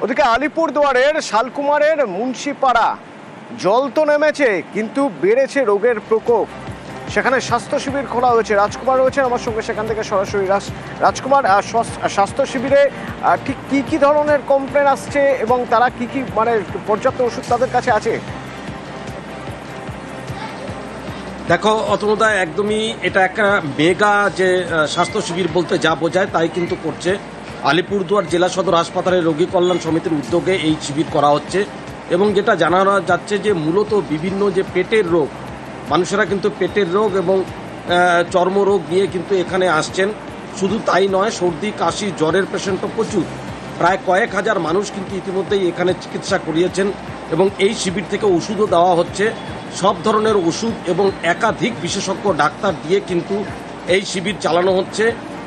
ওদিকে আলিপুরদুয়ারের শালকুমারের মুন্সিপাড়া। জল তো নেমেছে, কিন্তু বেড়েছে রোগের প্রকোপ। সেখানে স্বাস্থ্য শিবির খোলা হয়েছে, রাজকুমার রয়েছেন আমার সঙ্গে সেখান থেকে সরাসরি রাজ- রাজকুমার স্বাস্থ্য শিবিরে ঠিক কী কী ধরনের কমপ্লেন আসছে এবং তারা কি কি মানে পর্যাপ্ত ওষুধ তাদের কাছে আছে? দেখো অতনুদা একদমই এটা একটা মেগা যে স্বাস্থ্য শিবির বলতে যা বোঝায় তাই কিন্তু করছে। আলিপুরদুয়ার জেলা সদর হাসপাতালে রোগী কল্যাণ সমিতির উদ্যোগে এই শিবির করা হচ্ছে এবং যেটা জানানো যাচ্ছে যে মূলত বিভিন্ন যে পেটের রোগ, মানুষেরা কিন্তু পেটের রোগ এবং চর্মরোগ নিয়ে কিন্তু এখানে আসছেন। শুধু তাই নয়, সর্দি, কাশি, জ্বরের পেশেন্টও প্রচুর। প্রায় কয়েক হাজার মানুষ কিন্তু ইতিমধ্যেই এখানে চিকিৎসা করিয়েছেন এবং এই শিবির থেকে ওষুধও দেওয়া হচ্ছে। সব ধরনের ওষুধ এবং একাধিক বিশেষজ্ঞ ডাক্তার দিয়ে কিন্তু এই শিবির চালানো হচ্ছে।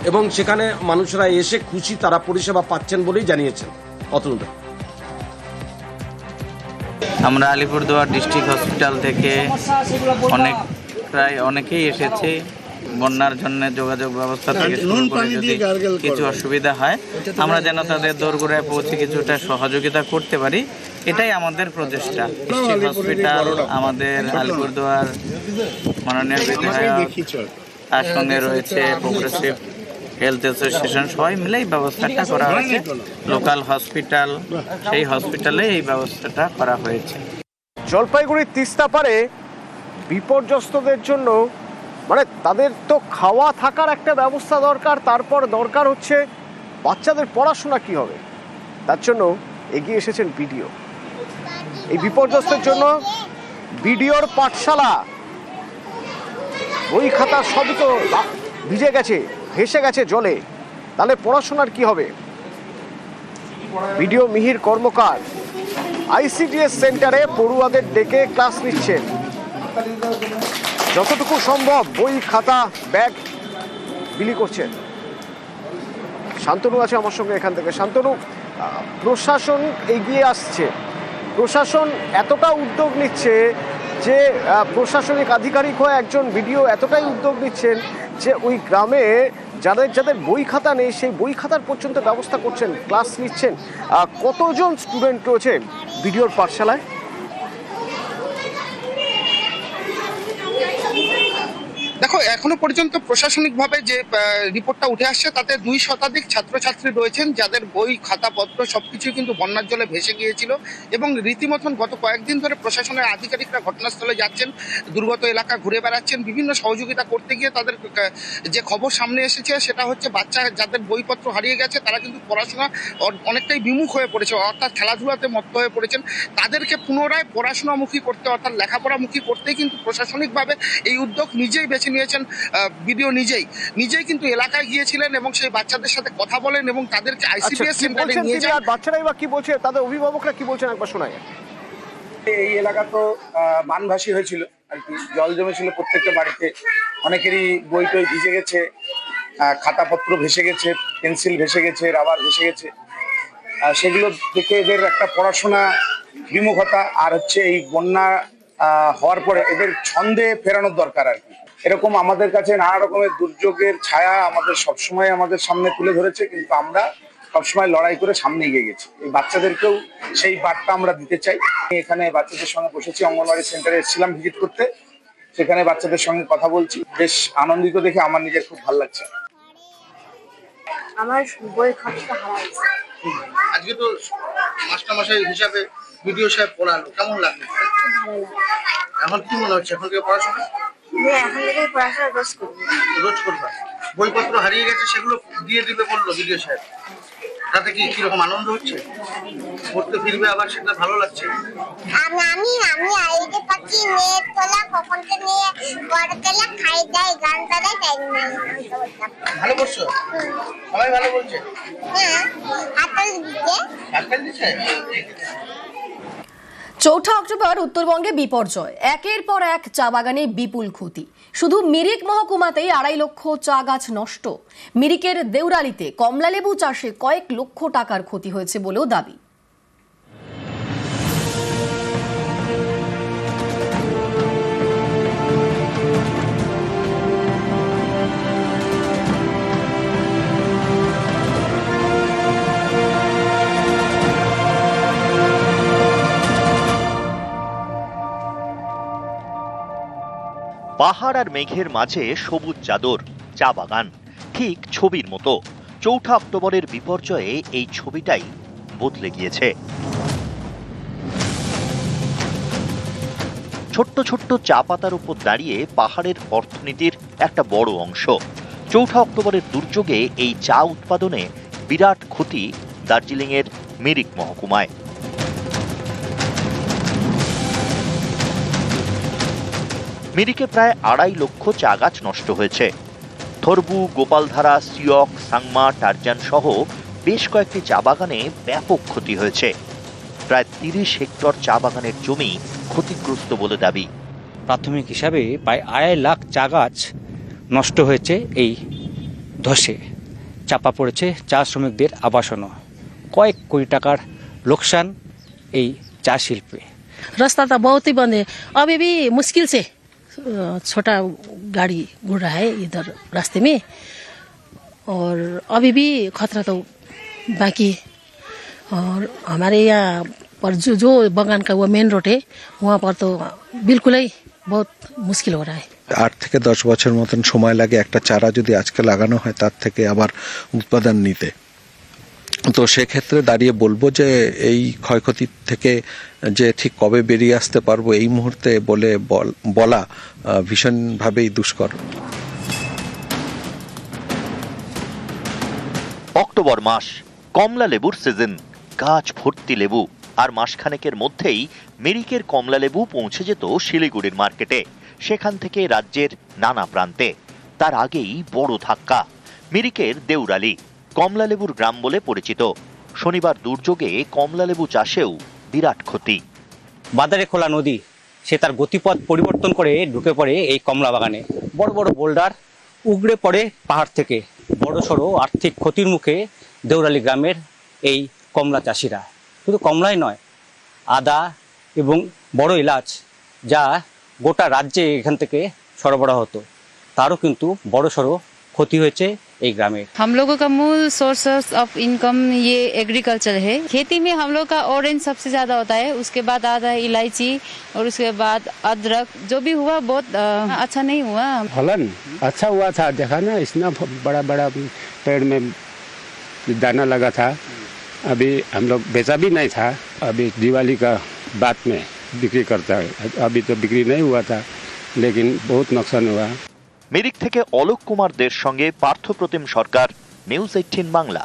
এবং সেখানে মানুষরা এসে খুশি তারা পরিষেবা পাচ্ছেন বলেই জানিয়েছেন। অতনুদা। আমরা আলিপুরদুয়ার ডিস্ট্রিক্ট হসপিটাল থেকে অনেক প্রায় অনেকেই এসেছে। বন্যার জন্য যোগাযোগ ব্যবস্থা থেকে শুরু করে যদি কিছু অসুবিধা হয় আমরা যেন তাদের দোরগোড়ায় পৌঁছে কিছুটা সহযোগিতা করতে পারি। এটাই আমাদের প্রচেষ্টা। ডিস্ট্রিক্ট হসপিটাল আমাদের আলিপুরদুয়ার মাননীয় বিধায়ক তার সঙ্গে রয়েছে প্রোগ্রেসিভ হেলথ অ্যাসোসিয়েশন সবাই মিলে এই ব্যবস্থাটা করা হয়েছে। লোকাল হসপিটাল সেই হসপিটালে এই ব্যবস্থাটা করা হয়েছে। জলপাইগুড়ির তিস্তা পারে বিপর্যস্তদের জন্য মানে তাদের তো খাওয়া থাকার একটা ব্যবস্থা দরকার তারপর দরকার হচ্ছে বাচ্চাদের পড়াশোনা কি হবে? তার জন্য এগিয়ে এসেছেন বিডিও। এই বিপর্যস্তের জন্য বিডিওর পাঠশালা বই খাতা সবই তো ভিজে গেছে। ভেসে গেছে জলে। তাহলে পড়াশোনার কি হবে? বিডিও মিহির কর্মকার, আইসিডিএস সেন্টারে পড়ুয়াদের ডেকে ক্লাস নিচ্ছেন। যতটুকু সম্ভব বই, খাতা, ব্যাগ বিলি করছেন। শান্তনু আছে আমার সঙ্গে এখান থেকে। শান্তনু, প্রশাসন এগিয়ে আসছে। প্রশাসন এতটা উদ্যোগ নিচ্ছে যে প্রশাসনিক আধিকারিক হয়ে একজন ভিডিও এতটাই উদ্যোগ নিচ্ছেন যে, ওই গ্রামে যাদের যাদের বই খাতা নেই, সেই বই খাতার পর্যন্ত ব্যবস্থা করছেন, ক্লাস নিচ্ছেন। কতজন স্টুডেন্ট রয়েছে ভিডিওর পাঠশালায়? দেখো, এখনও পর্যন্ত প্রশাসনিকভাবে যে রিপোর্টটা উঠে আসছে, তাতে দুই শতাধিক ছাত্রছাত্রী রয়েছেন, যাদের বই, খাতাপত্র সবকিছুই কিন্তু বন্যার জলে ভেসে গিয়েছিল এবং রীতিমতন গত কয়েকদিন ধরে প্রশাসনের আধিকারিকরা ঘটনাস্থলে যাচ্ছেন, দুর্গত এলাকা ঘুরে বেড়াচ্ছেন, বিভিন্ন সহযোগিতা করতে গিয়ে তাদের যে খবর সামনে এসেছে, সেটা হচ্ছে বাচ্চা যাদের বইপত্র হারিয়ে গেছে, তারা কিন্তু পড়াশোনা অনেকটাই বিমুখ হয়ে পড়েছে, অর্থাৎ খেলাধুলাতে মত্ত হয়ে পড়েছেন। তাদেরকে পুনরায় পড়াশোনামুখী করতে, অর্থাৎ লেখাপড়ামুখী করতেই কিন্তু প্রশাসনিকভাবে এই উদ্যোগ নিজেই বেছে নিয়েছেন ভিডিও নিজেই। নিজেই কিন্তু এলাকায় গিয়েছিলেন এবং সেই বাচ্চাদের সাথে কথা বলেন এবং তাদেরকে আচ্ছা আইসিডিএস কি সেন্টারে নিয়ে যান। আর বাচ্চারাই বা কি বলছে? তাদের অভিভাবকরা কি বলছেন একবার শোনায়। এই এলাকা তো বানভাসী হয়েছিল আর কি। জল জমেছিল প্রত্যেকটা বাড়িতে। অনেকেরই বই টই ভিজে গেছে খাতাপত্র ভেসে গেছে পেন্সিল ভেসে গেছে রাবার ভেসে গেছে। সেগুলো দেখে এদের একটা পড়াশোনা বিমুখতা। আর হচ্ছে এই বন্যা আহ, হওয়ার পরে এদের ছন্দে ফেরানোর দরকার আর কি। এরকম আমাদের কাছে নানা রকমের দুর্যোগের ছায়া আমাদের সবসময় আমাদের সামনে তুলে ধরেছে কিন্তু আমরা সবসময় লড়াই করে সামনে এগিয়ে গেছি। এই বাচ্চাদেরকেও সেই বার্তা আমরা দিতে চাই। আমি এখানে বাচ্চাদের সঙ্গে বসেছি অঙ্গনওয়াড়ি সেন্টারে এসেছিলাম ভিজিট করতে। সেখানে বাচ্চাদের সঙ্গে কথা বলছি। বেশ আনন্দিত দেখে আমার নিজের খুব ভালো লাগছে। আমার বই খাতাটা হারাইছে আজকে তো মাস্টারমশাই হিসাবে ভিডিও সাহেব পড়ালো। কেমন লাগল? ভালো এখন কি মনে হচ্ছে? এখন থেকে পড়াশোনা? আমি এখন থেকেই পড়াশোনা রোজ করব। রোজ করবা। বইপত্র হারিয়ে গেছে সেগুলো দিয়ে দিবে বলল ভিডিও সাহেব। তাতে কি কীরকম আনন্দ হচ্ছে? পড়তে ফিরবে আবার সেটা ভালো লাগছে। আমি আমি আমি আইতে পাচ্ছি নেট তোলা কখনকে নিয়ে খাই গান টাইম নেই ভালো করছ? সবাই ভালো বলছে? হ্যাঁ দিচ্ছে? চৌঠা অক্টোবর উত্তরবঙ্গে বিপর্যয়। একের পর এক চা বাগানে বিপুল ক্ষতি। শুধু মিরিক মহকুমাতেই আড়াই লক্ষ চা গাছ নষ্ট। মিরিকের দেউরালিতে কমলালেবু চাষে কয়েক লক্ষ টাকার ক্ষতি হয়েছে বলেও দাবি। পাহাড় আর মেঘের মাঝে সবুজ চাদর, চা বাগান, ঠিক ছবির মতো। চৌঠা অক্টোবরের বিপর্যয়ে এই ছবিটাই বদলে গিয়েছে। ছোট্ট ছোট্ট চা পাতার উপর দাঁড়িয়ে পাহাড়ের অর্থনীতির একটা বড় অংশ। চৌঠা অক্টোবরের দুর্যোগে এই চা উৎপাদনে বিরাট ক্ষতি দার্জিলিংয়ের মিরিক মহকুমায়। মিরিকে প্রায় আড়াই লক্ষ চা গাছ নষ্ট হয়েছে থরবু গোপালধারা সিয়ক সাংমা টারজান সহ বেশ কয়েকটি চা বাগানে ব্যাপক ক্ষতি হয়েছে প্রায় তিরিশ হেক্টর চা বাগানের জমি ক্ষতিগ্রস্ত বলে দাবি প্রাথমিক হিসাবে প্রায় আড়াই লাখ চা গাছ নষ্ট হয়েছে এই ধসে চাপা পড়েছে চা শ্রমিকদের আবাসনও কয়েক কোটি টাকার লোকসান এই চা শিল্পে रास्ता तो बहुत ही बंद है अभी भी मुश्किल से अ, छोटा गाड़ी घूर रहा है इधर रास्ते में और अभी भी खतरा तो बाकी है और हमारे यहाँ पर जो जो बगान का वो मेन रोड है वहाँ पर तो बिल्कुल ही बहुत मुश्किल हो रहा है আট থেকে দশ বছর মতন সময় লাগে একটা চারা যদি আজকে লাগানো হয় তার থেকে আবার উৎপাদন নিতে তো সেক্ষেত্রে দাঁড়িয়ে বলব যে এই ক্ষয়ক্ষতি থেকে যে ঠিক কবে বেরিয়ে আসতে পারব এই মুহূর্তে বলে বল- ভীষণভাবেই দুষ্কর। অক্টোবর মাস, কমলা লেবুর সিজন গাছ ভর্তি লেবু, আর মাসখানেকের মধ্যেই মেরিকের কমলা লেবু পৌঁছে যেত শিলিগুড়ির মার্কেটে, সেখান থেকে রাজ্যের নানা প্রান্তে। তার আগেই বড় ধাক্কা, মিরিকের দেউরালি। কমলা লেবুর গ্রাম বলে পরিচিত। শনিবার দুর্যোগে কমলালেবু চাষেও বিরাট ক্ষতি। বাজারে খোলা নদী, সে তার গতিপথ পরিবর্তন করে ঢুকে পড়ে এই কমলা বাগানে। বড় বড় বোল্ডার উগড়ে পড়ে পাহাড় থেকে। বড় সড়ো আর্থিক ক্ষতির মুখে দেউরালি গ্রামের এই কমলা চাষিরা। শুধু কমলাই নয়, আদা এবং বড় এলাচ যা গোটা রাজ্যে এখান থেকে সরবরাহ হতো, তারও কিন্তু বড় সড়ো ক্ষতি হয়েছে एक ग्रामीण हम लोगों का मूल सोर्स ऑफ़ इनकम ये एग्रीकल्चर है। खेती में हम लोग का ऑरेंज सबसे ज़्यादा होता है उसके बाद आता है इलायची और उसके बाद अदरक। जो भी हुआ बहुत अच्छा नहीं हुआ। फलन अच्छा हुआ था देखा ना इतना बड़ा बड़ा पेड़ में दाना लगा था। अभी हम लोग बेचा भी नहीं था। अभी दिवाली का बाद में बिक्री करता है। अभी तो बिक्री नहीं हुआ था लेकिन बहुत नुकसान हुआ। মিরিক থেকে অলোক কুমার দের সঙ্গে পার্থপ্রতিম সরকার নিউজ এইটিন বাংলা।